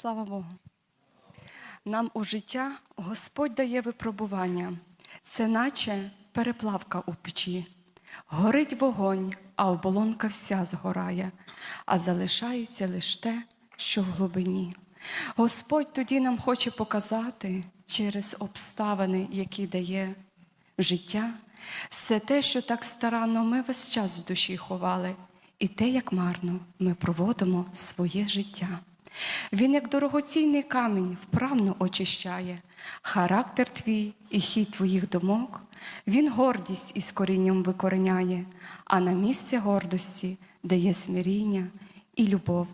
Слава Богу. Нам у життя Господь дає випробування. Це наче переплавка у печі. Горить вогонь, а оболонка вся згорає, а залишається лише те, що в глибині. Господь тоді нам хоче показати через обставини, які дає життя, все те, що так старанно ми весь час в душі ховали, і те, як марно ми проводимо своє життя. Він, як дорогоцінний камінь, вправно очищає характер твій і хід твоїх думок. Він гордість із корінням викореняє, а на місце гордості дає смиріння і любов.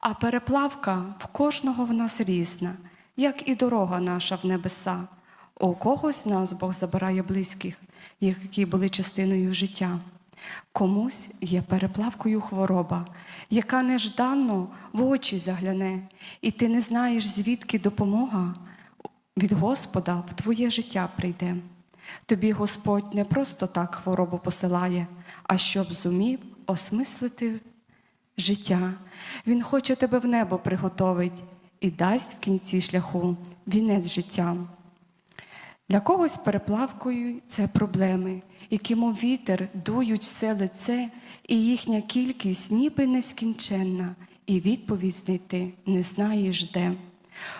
А переплавка в кожного в нас різна, як і дорога наша в небеса. У когось з нас Бог забирає близьких, які були частиною життя. Комусь є переплавкою хвороба, яка нежданно в очі загляне, і ти не знаєш, звідки допомога від Господа в твоє життя прийде. Тобі Господь не просто так хворобу посилає, а щоб зумів осмислити життя. Він хоче тебе в небо приготовить і дасть в кінці шляху вінець життя. Для когось переплавкою це проблеми, які, мов вітер, дують все лице, і їхня кількість ніби нескінченна, і відповідь знайти не знаєш де.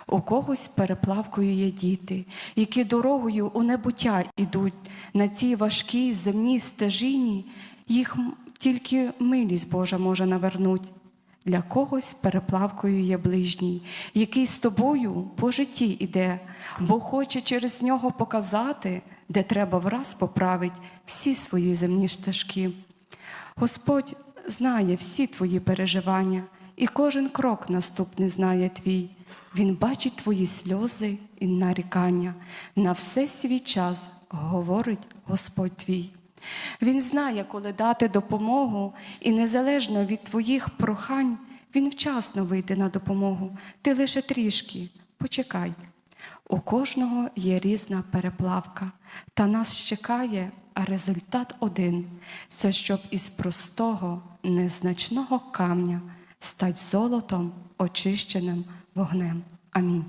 У когось переплавкою є діти, які дорогою у небуття ідуть на цій важкій земній стежині, їх тільки милість Божа може навернуть. Для когось переплавкою є ближній, який з тобою по житті іде, бо хоче через нього показати, де треба враз поправить всі свої земні стежки. Господь знає всі твої переживання, і кожен крок наступний знає твій. Він бачить твої сльози і нарікання. На все свій час говорить Господь твій. Він знає, коли дати допомогу, і незалежно від твоїх прохань, він вчасно вийде на допомогу. Ти лише трішки почекай. У кожного є різна переплавка, та нас чекає результат один це щоб із простого, незначного камня стать золотом, очищеним вогнем. Амінь.